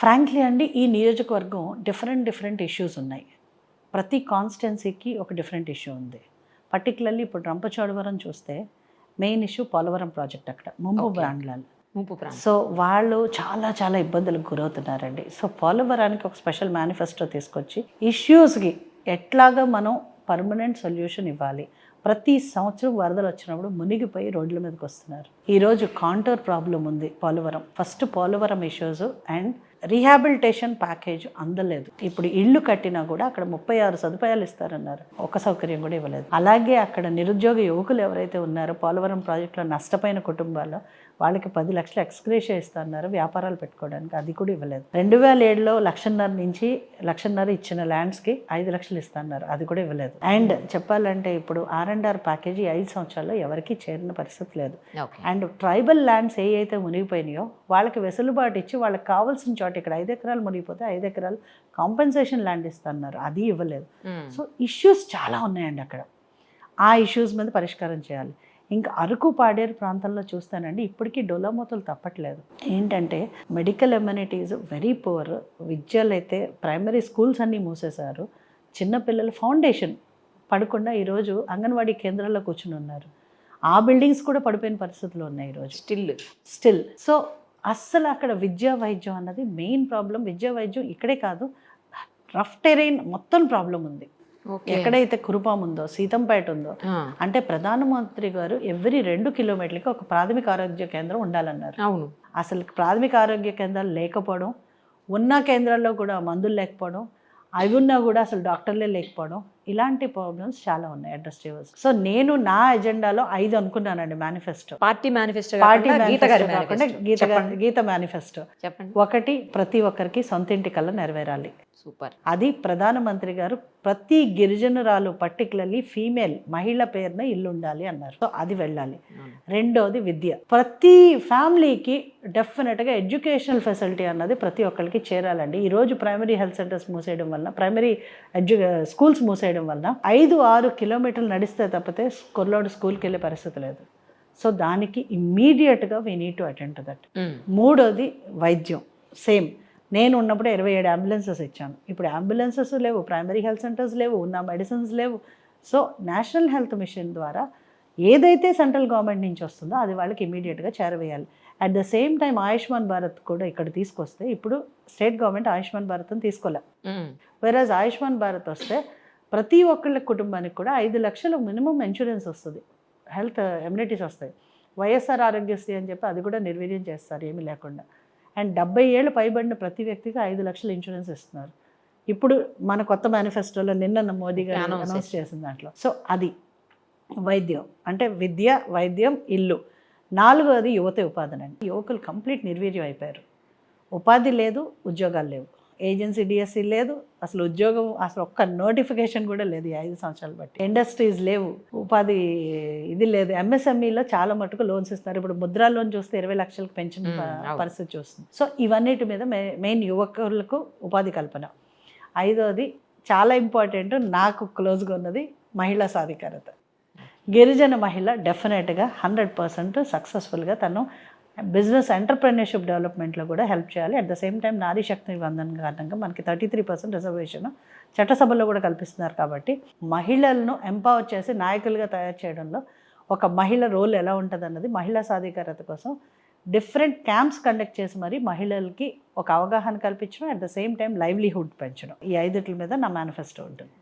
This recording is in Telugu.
ఫ్రాంక్లీ అండి ఈ నియోజకవర్గం డిఫరెంట్ డిఫరెంట్ ఇష్యూస్ ఉన్నాయి. ప్రతి కాన్స్టిట్యున్సీకి ఒక డిఫరెంట్ ఇష్యూ ఉంది. పర్టికులర్లీ ఇప్పుడు రంపచోడవరం చూస్తే మెయిన్ ఇష్యూ పోలవరం ప్రాజెక్ట్ అక్కడ ముంపు. బ్రాండ్లాలు సో వాళ్ళు చాలా చాలా ఇబ్బందులకు గురవుతున్నారండి. సో పోలవరానికి ఒక స్పెషల్ మేనిఫెస్టో తీసుకొచ్చి ఇష్యూస్కి ఎట్లాగా మనం పర్మనెంట్ సొల్యూషన్ ఇవ్వాలి? ప్రతి సంవత్సరం వరదలు వచ్చినప్పుడు మునిగిపోయి రోడ్ల మీదకి వస్తున్నారు. ఈరోజు కాంటోర్ ప్రాబ్లం ఉంది Polavaram. First Polavaram issues and rehabilitation package అందలేదు. ఇప్పుడు ఇల్లు కట్టినా కూడా అక్కడ ముప్పై ఆరు సదుపాయాలు ఇస్తారన్నారు. ఒక సౌకర్యం కూడా ఇవ్వలేదు. అలాగే అక్కడ నిరుద్యోగ యువకులు ఎవరైతే ఉన్నారో పోలవరం ప్రాజెక్టులో నష్టపోయిన కుటుంబాల్లో వాళ్ళకి పది లక్షలు ఎక్స్గ్రేషియా ఇస్తున్నారు వ్యాపారాలు పెట్టుకోవడానికి. అది కూడా ఇవ్వలేదు. రెండు వేల ఏడులో లక్షన్నర నుంచి లక్షన్నర ఇచ్చిన ల్యాండ్స్కి ఐదు లక్షలు ఇస్తున్నారు. అది కూడా ఇవ్వలేదు. అండ్ చెప్పాలంటే ఇప్పుడు ఆర్ అండ్ ఆర్ ప్యాకేజీ ఐదు సంవత్సరాల్లో ఎవరికీ చేరిన పరిస్థితి లేదు. అండ్ ట్రైబల్ ల్యాండ్స్ ఏ అయితే మునిగిపోయినాయో వాళ్ళకి వెసులుబాటు ఇచ్చి వాళ్ళకి కావాల్సిన చోట ఇక్కడ ఐదు ఎకరాలు మునిగిపోతే ఐదు ఎకరాలు కాంపెన్సేషన్ ల్యాండ్ ఇస్తున్నారు అది ఇవ్వలేదు. సో ఇష్యూస్ చాలా ఉన్నాయండి అక్కడ. ఆ ఇష్యూస్ మీద పరిష్కారం చేయాలి. ఇంకా అరకు పాడేరు ప్రాంతంలో చూస్తానండి ఇప్పటికీ డొలమూతలు తప్పట్లేదు. ఏంటంటే మెడికల్ ఎమ్యూనిటీస్ వెరీ పువర్ విద్యలు అయితే ప్రైమరీ స్కూల్స్ అన్నీ మూసేశారు. చిన్నపిల్లలు ఫౌండేషన్ పడకుండా ఈరోజు అంగన్వాడీ కేంద్రాల్లో కూర్చుని ఉన్నారు. ఆ బిల్డింగ్స్ కూడా పడిపోయిన పరిస్థితులు ఉన్నాయి ఈరోజు. స్టిల్ స్టిల్ సో అస్సలు అక్కడ విద్యా వైద్యం అన్నది మెయిన్ ప్రాబ్లం. విద్యా వైద్యం ఇక్కడే కాదు. రఫ్ టెరైన్ మొత్తం ప్రాబ్లం ఉంది. ఎక్కడైతే కురుపాం ఉందో సీతంపేట ఉందో అంటే ప్రధానమంత్రి గారు ఎవ్రీ రెండు కిలోమీటర్లకి ఒక ప్రాథమిక ఆరోగ్య కేంద్రం ఉండాలన్నారు. అవును. అసలు ప్రాథమిక ఆరోగ్య కేంద్రాలు లేకపోవడం ఉన్న కేంద్రాల్లో కూడా మందులు లేకపోవడం అవి ఉన్నా కూడా అసలు డాక్టర్లే లేకపోవడం ఇలాంటి ప్రాబ్లమ్స్ చాలా ఉన్నాయి అడ్రస్ చేయవలసి సో నేను నా ఎజెండాలో ఐదు అనుకున్నానండి manifesto party manifesto party Geetha గారి మేనిఫెస్టో కాకుండా. గీత గీత మేనిఫెస్టో చెప్పండి. ఒకటి ప్రతి ఒక్కరికి సొంత ఇంటి కల్లా నెరవేరాలి. సూపర్. అది ప్రధానమంత్రి గారు ప్రతి గిరిజనురాలు పర్టికులర్లీ ఫీమేల్ మహిళ పేరున ఇల్లు ఉండాలి అన్నారు. సో అది వెళ్ళాలి. రెండోది విద్య. ప్రతి ఫ్యామిలీకి డెఫినెట్గా ఎడ్యుకేషనల్ ఫెసిలిటీ అన్నది ప్రతి ఒక్కరికి చేరాలండి. ఈరోజు ప్రైమరీ హెల్త్ సెంటర్స్ మూసేయడం వల్ల ప్రైమరీ ఎడ్యు స్కూల్స్ మూసేయడం వల్ల ఐదు ఆరు కిలోమీటర్లు నడిస్తే తప్పితే కుర్రోడు స్కూల్కి వెళ్ళే పరిస్థితి లేదు. సో దానికి ఇమ్మీడియట్గా we need to attend to that మూడోది వైద్యం. సేమ్ నేను ఉన్నప్పుడు ఇరవై ఏడు అంబులెన్సెస్ ఇచ్చాను. ఇప్పుడు అంబులెన్సెస్ లేవు ప్రైమరీ హెల్త్ సెంటర్స్ లేవు ఉన్న మెడిసిన్స్ లేవు. సో నేషనల్ హెల్త్ మిషన్ ద్వారా ఏదైతే సెంట్రల్ గవర్నమెంట్ నుంచి వస్తుందో అది వాళ్ళకి ఇమీడియట్గా చేరవేయాలి. At the same time Ayushman Bharat కూడా ఇక్కడ తీసుకొస్తే ఇప్పుడు స్టేట్ గవర్నమెంట్ ఆయుష్మాన్ భారత్ని తీసుకోలే. వెరాజ్ ఆయుష్మాన్ భారత్ వస్తే ప్రతి ఒక్కళ్ళ కుటుంబానికి కూడా ఐదు లక్షలు మినిమం ఇన్సూరెన్స్ వస్తుంది. హెల్త్ ఎమ్యూనిటీస్ వస్తాయి. వైఎస్ఆర్ ఆరోగ్యశ్రీ అని చెప్పి అది కూడా నిర్వీర్యం చేస్తారు ఏమీ లేకుండా. అండ్ డెబ్బై ఏళ్ళు పైబడిన ప్రతి వ్యక్తికి ఐదు లక్షల ఇన్సూరెన్స్ ఇస్తున్నారు. ఇప్పుడు మన కొత్త మేనిఫెస్టోలో నిన్న మోదీ గారు అనౌన్స్ చేసిన దాంట్లో. సో అది వైద్యం. అంటే విద్య వైద్యం ఇల్లు. నాలుగోది యువత ఉపాధి అండి. యువకులు కంప్లీట్ నిర్వీర్యం అయిపోయారు. ఉపాధి లేదు ఉద్యోగాలు లేవు. ఏజెన్సీ డిఎస్సి లేదు అసలు ఉద్యోగం అసలు ఒక్క నోటిఫికేషన్ కూడా లేదు ఐదు సంవత్సరాలు బట్టి. ఇండస్ట్రీస్ లేవు ఉపాధి ఇది లేదు. ఎంఎస్ఎంఈలో చాలా మటుకు లోన్స్ ఇస్తారు. ఇప్పుడు ముద్రా లోన్ చూస్తే ఇరవై లక్షలకు పెంచిన. పరిస్థితి చూస్తుంది. సో ఇవన్నిటి మీద మెయిన్ యువకులకు ఉపాధి కల్పన. ఐదోది చాలా ఇంపార్టెంట్ నాకు క్లోజ్గా ఉన్నది మహిళా సాధికారత. గిరిజన మహిళ డెఫినెట్గా హండ్రెడ్ పర్సెంట్ సక్సెస్ఫుల్గా తను బిజినెస్ ఎంటర్ప్రెన్యూర్షిప్ డెవలప్మెంట్లో కూడా హెల్ప్ చేయాలి. అట్ ద సేమ్ టైం నారీ శక్తి నిబంధన కారణంగా మనకి థర్టీ త్రీ పర్సెంట్ రిజర్వేషన్ చట్టసభలో కూడా కల్పిస్తున్నారు కాబట్టి మహిళలను ఎంపవర్ చేసి నాయకులుగా తయారు చేయడంలో ఒక మహిళ రోల్ ఎలా ఉంటుంది అన్నది మహిళా సాధికారత కోసం డిఫరెంట్ క్యాంప్స్ కండక్ట్ చేసి మరి మహిళలకి ఒక అవగాహన కల్పించడం at the same time livelihood పెంచడం. ఈ ఐదుట్ల మీద నా మేనిఫెస్టో ఉంటుంది.